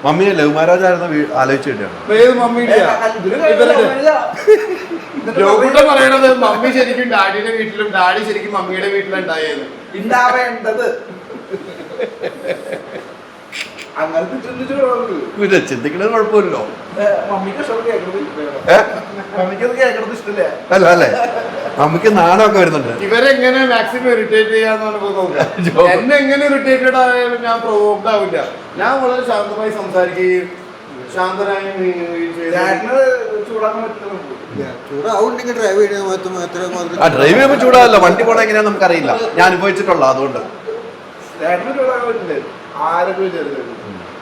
മമ്മിയെ ലവ് മാരാജ് ആയിരുന്നു ആലോചിച്ച് കിട്ടിയാണ് പറയണത് മമ്മി ശരിക്കും ഡാഡിയുടെ വീട്ടിലും ഡാഡി ശരിക്കും മമ്മിയുടെ വീട്ടിലും ഉണ്ടായത് ഉണ്ടാവേണ്ടത് പിന്നെ ചിന്തിക്കണത് കുഴപ്പമില്ലല്ലോ. മമ്മിക്ക് കേൾക്കണത് അത് അല്ല അല്ലേ? മമ്മിക്ക് നാണമൊക്കെ വരുന്നുണ്ട്. ഇവരെങ്ങനെ മാക്സിമം ഇറിറ്റേറ്റ് ജോബ്. എന്നെ എങ്ങനെ ഇറിറ്റേറ്റഡ് ആയാലും ഞാൻ പ്രൊവോക്ഡ് ആവില്ല. ഞാൻ വളരെ ശാന്തമായി സംസാരിക്കുകയും ശാന്തനായി ചൂടാവുണ്ടെങ്കിൽ ഡ്രൈവ് ആ ഡ്രൈവ് ചെയ്യുമ്പോൾ ചൂടാവല്ലോ. വണ്ടി പോണ എങ്ങനെയാന്ന് നമുക്കറിയില്ല. ഞാൻ അനുഭവിച്ചിട്ടുള്ള അതുകൊണ്ട്.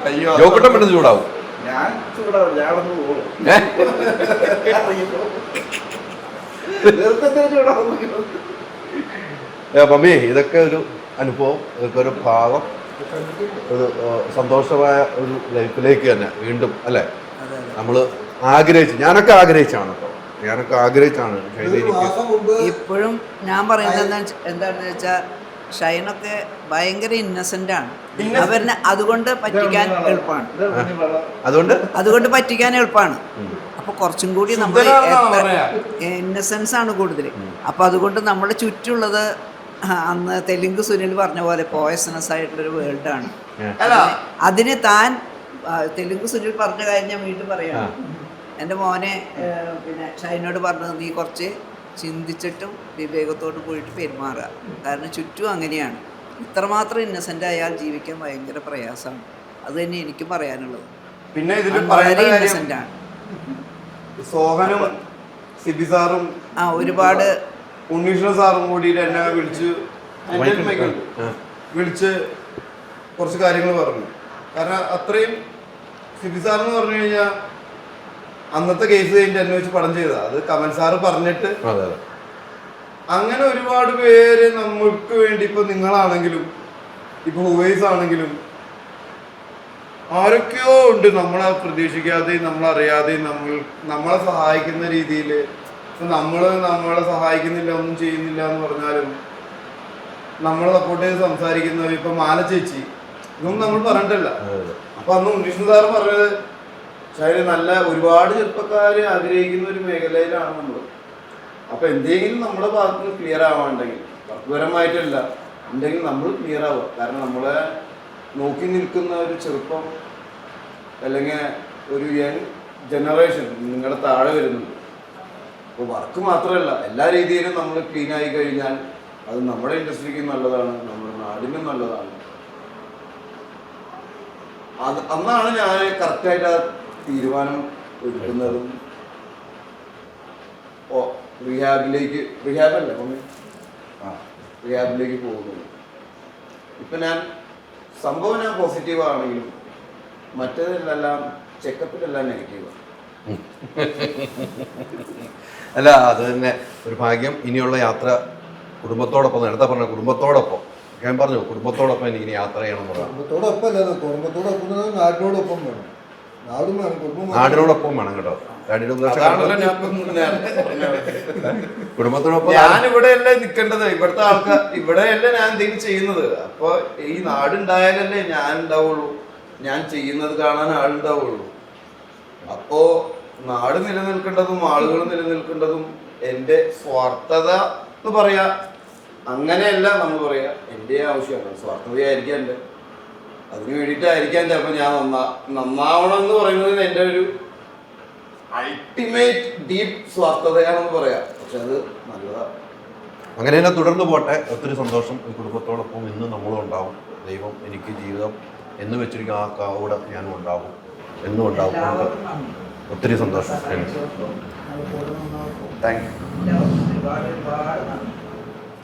അയ്യോ ജോക്കുട്ടം പെട്ടെന്ന് ചൂടാവും. ഞാൻ ചൂടാവും ഞാൻ മമ്മി ഇതൊക്കെ ഒരു അനുഭവം ഇതൊക്കെ ഒരു ഭാഗം ഒരു സന്തോഷമായ ഒരു ലൈഫിലേക്ക് തന്നെ വീണ്ടും അല്ലേ? നമ്മൾ ആഗ്രഹിച്ചു ഞാനൊക്കെ ആഗ്രഹിച്ചാണ് കേട്ടോ ഞാനൊക്കെ ആഗ്രഹിച്ചാണ് ഇപ്പോഴും ഞാൻ പറയുന്നത് എന്താണെന്ന് വെച്ചാൽ ഷൈനൊക്കെ ഭയങ്കര ഇന്നസെന്റ് ആണ്. അവരിനെ അതുകൊണ്ട് പറ്റിക്കാൻ എളുപ്പമാണ്. അതുകൊണ്ട്? അതുകൊണ്ട് പറ്റിക്കാൻ എളുപ്പമാണ്. അപ്പൊ കുറച്ചും കൂടി നമ്മൾ ഇന്നസെൻസ് ആണ് കൂടുതൽ അപ്പൊ അതുകൊണ്ട് നമ്മുടെ ചുറ്റുള്ളത് അന്ന് തെലുങ്ക് സുനിൽ പറഞ്ഞ പോലെ പോയസനസ് ആയിട്ടുള്ള ആയിട്ടുള്ളൊരു വേൾഡാണ് ആണ്. അതിന് താൻ തെലുങ്ക് സുനിൽ പറഞ്ഞ കാര്യം ഞാൻ വീണ്ടും പറയാം. എന്റെ മോനെ പിന്നെ ഷൈനോട് പറഞ്ഞത് നീ കുറച്ച് ചിന്തിച്ചിട്ടും വിവേകത്തോട് പോയിട്ട് പെരുമാറുക. കാരണം ചുറ്റും അങ്ങനെയാണ്. ഇത്രമാത്രം ഇന്നസെന്റ് ആയാൽ ജീവിക്കാൻ ഭയങ്കര പ്രയാസമാണ്. അത് തന്നെ എനിക്കും പറയാനുള്ളത്. പിന്നെ ഇതിൽ അവൻ വളരെ കാര്യം ഇന്നസെന്റ് ആണ്. സോഹനും സിബി സാറും ആ ഒരുപാട് ഉണ്ണീഷ്ണ സാറും കൂടിയിട്ട് എന്നെ വിളിച്ച്. വിളിച്ച് കുറച്ച് കാര്യങ്ങൾ പറഞ്ഞു. കാരണം അത്രയും സിബി സാർ എന്ന് പറഞ്ഞു കഴിഞ്ഞാൽ അന്നത്തെ കേസ് കഴിഞ്ഞിട്ട് എന്നെ വെച്ച് പടം ചെയ്ത അത് കമൽ സാറ് പറഞ്ഞിട്ട് അങ്ങനെ ഒരുപാട് പേര് നമ്മൾക്ക് വേണ്ടി ഇപ്പൊ നിങ്ങളാണെങ്കിലും ഇപ്പൊ ഹുവൈസ് ആണെങ്കിലും ആരൊക്കെയോ ഉണ്ട് നമ്മളെ പ്രതീക്ഷിക്കാതെയും നമ്മളറിയാതെയും നമ്മൾ നമ്മളെ സഹായിക്കുന്ന രീതിയിൽ നമ്മൾ നമ്മളെ സഹായിക്കുന്നില്ല ഒന്നും ചെയ്യുന്നില്ല എന്ന് പറഞ്ഞാലും നമ്മളെ സപ്പോർട്ട് ചെയ്ത് സംസാരിക്കുന്നവർ ഇപ്പൊ മാല ചേച്ചി ഇതൊന്നും നമ്മൾ പറഞ്ഞിട്ടില്ല. അപ്പൊ അന്ന് ഉണ്ണിഷ്ണു സാറ് പറഞ്ഞത് ശരി നല്ല ഒരുപാട് ചെറുപ്പക്കാര് ആഗ്രഹിക്കുന്ന ഒരു മേഖലയിലാണ് നമ്മൾ അപ്പൊ എന്തെങ്കിലും നമ്മുടെ ഭാഗത്ത് ക്ലിയർ ആവാണ്ടെങ്കിൽ വർക്ക്പരമായിട്ടല്ല ഉണ്ടെങ്കിൽ നമ്മൾ ക്ലിയർ ആവുക. കാരണം നമ്മളെ നോക്കി നിൽക്കുന്ന ഒരു ചെറുപ്പം അല്ലെങ്കിൽ ഒരു യങ് ജനറേഷൻ നിങ്ങളുടെ താഴെ വരുന്നുണ്ട്. അപ്പോൾ വർക്ക് മാത്രമല്ല എല്ലാ രീതിയിലും നമ്മൾ ക്ലീൻ ആയി കഴിഞ്ഞാൽ അത് നമ്മുടെ ഇൻഡസ്ട്രിക്ക് നല്ലതാണ് നമ്മുടെ നാടിനും നല്ലതാണ്. അത് അന്നാണ് ഞാൻ കറക്റ്റായിട്ട് തീരുമാനം എടുക്കുന്നതും ഓ റിഹാബിലേക്ക് റിഹാബല്ല മമ്മി? ആ റിഹാബിലേക്ക് പോകുന്നത്. ഇപ്പം ഞാൻ സംഭവം ഞാൻ പോസിറ്റീവ് ആണെങ്കിലും മറ്റേതിലെല്ലാം ചെക്കപ്പിലെല്ലാം നെഗറ്റീവാണ് അല്ല അത് തന്നെ ഒരു ഭാഗ്യം. ഇനിയുള്ള യാത്ര കുടുംബത്തോടൊപ്പം നേരത്തെ പറഞ്ഞ കുടുംബത്തോടൊപ്പം. ഞാൻ പറഞ്ഞു കുടുംബത്തോടൊപ്പം എനിക്ക് ഇനി യാത്ര ചെയ്യണം എന്ന് പറഞ്ഞു കുടുംബത്തോടൊപ്പം അല്ല കുടുംബത്തോടൊപ്പം നാട്ടിനോടൊപ്പം വേണം. നാടിനോടൊപ്പം വേണം കേട്ടോ. കുടുംബത്തിനൊപ്പം. ഞാൻ ഇവിടെ അല്ലേ നിൽക്കേണ്ടത് ഇവിടുത്തെ ആൾക്കാർ ഇവിടെയല്ലേ ഞാൻ എന്തെങ്കിലും ചെയ്യുന്നത്. അപ്പൊ ഈ നാടുണ്ടായാലല്ലേ ഞാൻ ഉണ്ടാവുള്ളൂ. ഞാൻ ചെയ്യുന്നത് കാണാൻ ആളുണ്ടാവുള്ളൂ. അപ്പോ നാട് നിലനിൽക്കേണ്ടതും ആളുകൾ നിലനിൽക്കേണ്ടതും എന്റെ സ്വാർത്ഥത എന്ന് പറയാ. അങ്ങനെയല്ല നമ്മൾ പറയാ. എന്റെ ആവശ്യമാണ്. സ്വാർത്ഥതയായിരിക്കാം എന്റെ. അതിന് വേണ്ടിയിട്ടായിരിക്കാം ചിലപ്പോൾ ഞാൻ നന്നാ നന്നാവണം എന്ന് പറയുന്നത് എന്റെ ഒരു അൾട്ടിമേറ്റ് ഡീപ് സ്വാർത്ഥതയാണെന്ന് പറയാം. പക്ഷെ അത് നല്ലതാണ് അങ്ങനെ തന്നെ തുടർന്ന് പോട്ടെ. ഒത്തിരി സന്തോഷം. ഈ കുടുംബത്തോടൊപ്പം ഇന്ന് നമ്മളും ഉണ്ടാവും. ദൈവം എനിക്ക് ജീവിതം എന്ന് വെച്ചിരിക്കും ആ കാവൂടെ ഞാനും ഉണ്ടാവും. എന്നും ഉണ്ടാവും. ഒത്തിരി സന്തോഷം. Thank you